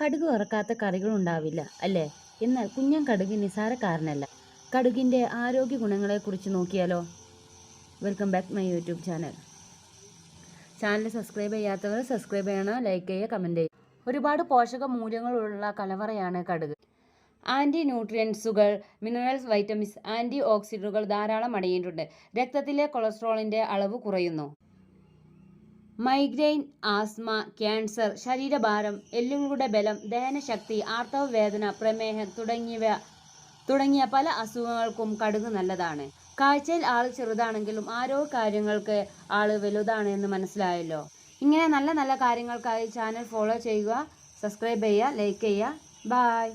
കടുക് വറക്കാത്ത കറികളുണ്ടാവില്ല അല്ലേ? എന്നാൽ കുഞ്ഞൻ കടുക് നിസാരക്കാരനല്ല കടുകിന്റെ ആരോഗ്യ ഗുണങ്ങളെക്കുറിച്ച് നോക്കിയാലോ welcome back my YouTube channel channel subscribe ചെയ്യാത്തവർ സബ്സ്ക്രൈബ് ചെയ്യണം ലൈക്ക് ചെയ്യുക കമന്റ് ചെയ്യുക. ഒരുപാട് പോഷക മൂല്യങ്ങളുള്ള കലവറയാണ് കടുക്. ആന്റി ന്യൂട്രിയൻസുകൾ മിനറൽസ് വൈറ്റമിൻസ് ആന്റി ഓക്സിഡന്റുകൾ ധാരാളം അടങ്ങിയിട്ടുണ്ട്. രക്തത്തിലെ കൊളസ്ട്രോളിന്റെ അളവ് കുറയുന്നു. മൈഗ്രെയിൻ ആസ്മ ക്യാൻസർ ശരീരഭാരം എല്ലുകളുടെ ബലം ദഹനശക്തി ആർത്തവ വേദന പ്രമേഹം തുടങ്ങിയവ തുടങ്ങിയ പല അസുഖങ്ങൾക്കും കടുക് നല്ലതാണ്. കാഴ്ചയിൽ ആൾ ചെറുതാണെങ്കിലും ആരോ കാര്യങ്ങൾക്ക് ആൾ വലുതാണ് എന്ന് മനസ്സിലായല്ലോ. ഇങ്ങനെ നല്ല നല്ല കാര്യങ്ങൾക്കായി ചാനൽ ഫോളോ ചെയ്യുക സബ്സ്ക്രൈബ് ചെയ്യുക ലൈക്ക് ചെയ്യുക. ബായ്.